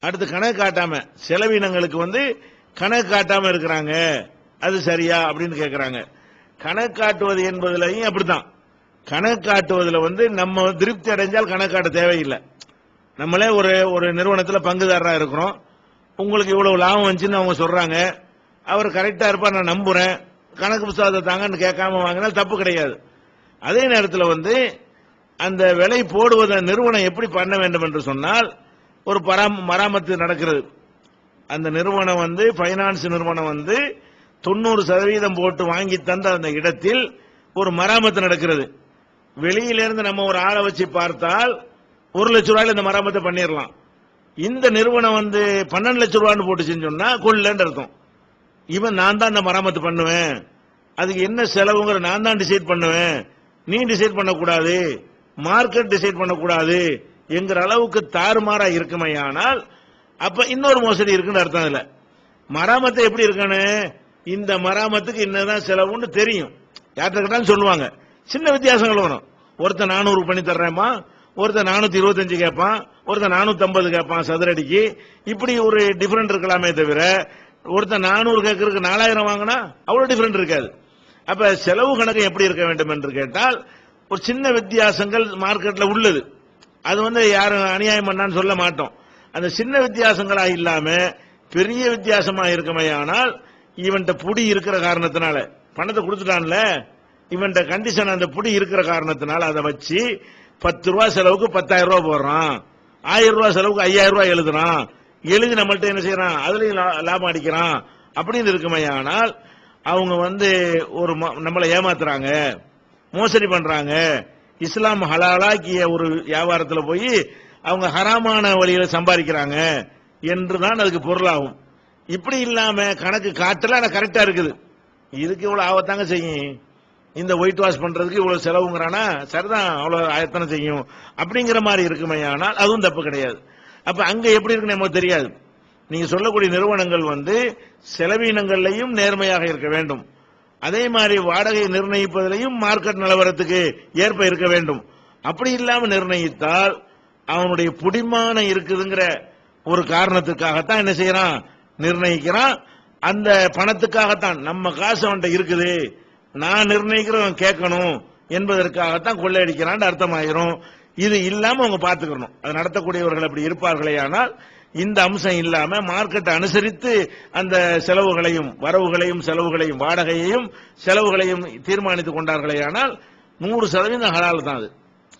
அடுத்து கணக்கு காட்டாம செலவினங்களுக்கு வந்து கணக்கு காட்டாம இருக்கிறாங்க. அது சரியா அப்படின்னு கேட்கிறாங்க கணக்கு காட்டுவது என்பதுலையும் அப்படித்தான். கணக்கு காட்டுவதில் வந்து நம்ம திருப்தி அடைஞ்சால் கணக்கு காட்ட தேவையில்லை. நம்மளே ஒரு ஒரு நிறுவனத்தில் பங்குதாரராக இருக்கிறோம். உங்களுக்கு இவ்வளவு லாபம் வந்துச்சுன்னு அவங்க சொல்றாங்க. அவர் கரெக்டா இருப்பா நான் நம்புறேன். கணக்கு புத்தகத்தை தாங்கன்னு கேட்காம வாங்கினால் தப்பு கிடையாது. அதே நேரத்தில் வந்து அந்த விலை போடுவதை நிறுவனம் எப்படி பண்ண வேண்டும் என்று சொன்னால் ஒரு மராமத்து நடக்கிறது. அந்த நிறுவனம் வந்து பைனான்ஸ் நிறுவனம் வந்து தொண்ணூறு சதவீதம் போட்டு வாங்கி தந்த அந்த இடத்தில் ஒரு மராமத்து நடக்கிறது. வெளியிலிருந்து நம்ம ஒரு ஆளை வச்சு பார்த்தால் ஒரு லட்ச ரூபாயில இந்த மராமத்தை பண்ணிடலாம் இந்த நிறுவனம் வந்து பன்னெண்டு லட்ச ரூபான்னு போட்டு செஞ்சோம்னா கொள்ளன்னு அர்த்தம். இவன் நான் தான் இந்த மராமத்து பண்ணுவேன். அதுக்கு என்ன செலவுங்கிற நான் தான் டிசைட் பண்ணுவேன். நீ டிசைட் பண்ணக்கூடாது. மார்க்கெட் டிசைட் பண்ணக்கூடாது. என்கிற அளவுக்கு தாறுமாறா இருக்குமையானால் அப்ப இன்னொரு மோசடி இருக்குன்னு அர்த்தம் இல்ல. மராமத்து எப்படி இருக்கணும் இந்த மராமத்துக்கு என்னதான் செலவுன்னு தெரியும். யார்கிட்ட கேட்டாலும் சொல்லுவாங்க. சின்ன வித்தியாசங்கள் வரும் ஒருத்தர் நானூறு பண்ணி தர்றேம்மா ஒருத்தன் நானூத்தி இருபத்தஞ்சு கேட்பான் ஒருத்தன் நானூத்தி ஐம்பது கேட்பான் சதுரடிக்கு. இப்படி ஒரு டிஃபரெண்ட் இருக்கலாமே தவிர ஒருத்தர் நானூறு கேட்கறதுக்கு நாலாயிரம் வாங்கினா அவ்வளவு டிஃபரெண்ட் இருக்காது. அப்ப செலவு கணக்கு எப்படி இருக்க வேண்டும் என்று கேட்டால் ஒரு சின்ன வித்தியாசங்கள் மார்க்கெட்ல உள்ளது. அது வந்து யாரும் அநியாயம் பண்ணான்னு சொல்ல மாட்டோம். அந்த சின்ன வித்தியாசங்களா இல்லாம பெரிய வித்தியாசமா இருக்குமையானால் இவன்கிட்ட புடி இருக்கிற காரணத்தினால. பணத்தை கொடுத்துட்டான்ல? இவன்கிட்ட கண்டிஷன் அந்த புடி இருக்கிற காரணத்தினால அதை வச்சு பத்து ரூபா செலவுக்கு பத்தாயிரம் ரூபாய் போடுறான். ஆயிரம் ரூபாய் செலவுக்கு ஐயாயிரம் ரூபாய் எழுதுறான். எழுதி நம்மள்ட்ட என்ன செய்யறான்? அதுலயும் லா- லாபம் அடிக்கிறான். அப்படின்னு இருக்குமையானால் அவங்க வந்து ஒரு ம- நம்மளை ஏமாத்துறாங்க. மோசடி பண்றாங்க. இஸ்லாம் ஹலாலாக்கிய ஒரு வியாபாரத்தில் போய் அவங்க ஹராமான வழியில சம்பாதிக்கிறாங்க என்று தான் அதுக்கு பொருளாகும். இப்படி இல்லாம கணக்கு காட்டல ஆனா கரெக்டா இருக்குது. இதுக்கு இவ்வளவு ஆபத்தாங்க செய்யும். இந்த ஒயிட் வாஷ் பண்றதுக்கு இவ்வளவு செலவுங்கிறானா சரிதான் அவ்வளவு ஆயத்தனை செய்யும். அப்படிங்கிற மாதிரி இருக்குமே ஆனால் அதுவும் தப்பு கிடையாது. அப்ப அங்க எப்படி இருக்குன்னு நமக்கு தெரியாது. நீங்க சொல்லக்கூடிய நிறுவனங்கள் வந்து செலவினங்கள்லையும் நேர்மையாக இருக்க வேண்டும். அதே மாதிரி வாடகை நிர்ணயிப்பதிலையும் மார்க்கெட் நிலவரத்துக்கு ஏற்ப இருக்க வேண்டும். அப்படி இல்லாம நிர்ணயித்தால் அவனுடைய புடிமானம் இருக்குதுங்கிற ஒரு காரணத்துக்காகத்தான் என்ன செய்யறான்? நிர்ணயிக்கிறான். அந்த பணத்துக்காகத்தான். நம்ம காசு அவன்கிட்ட இருக்குது. நான் நிர்ணயிக்கிறவன் கேட்கணும் என்பதற்காகத்தான் கொள்ளையடிக்கிறான் அர்த்தமாயிரும். இது இல்லாம அவங்க பாத்துக்கணும் அது நடத்தக்கூடியவர்கள் அப்படி இருப்பார்களே ஆனால் இந்த அம்சம் இல்லாம மார்க்கெட்டை அனுசரித்து அந்த செலவுகளையும் வரவுகளையும் செலவுகளையும் வாடகையையும் செலவுகளையும் தீர்மானித்துக் கொண்டார்களே ஆனால் நூறு சதவீதம் ஹலால் தான் அது.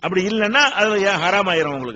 அப்படி இல்லைன்னா அது ஹராமாயிரும் உங்களுக்கு?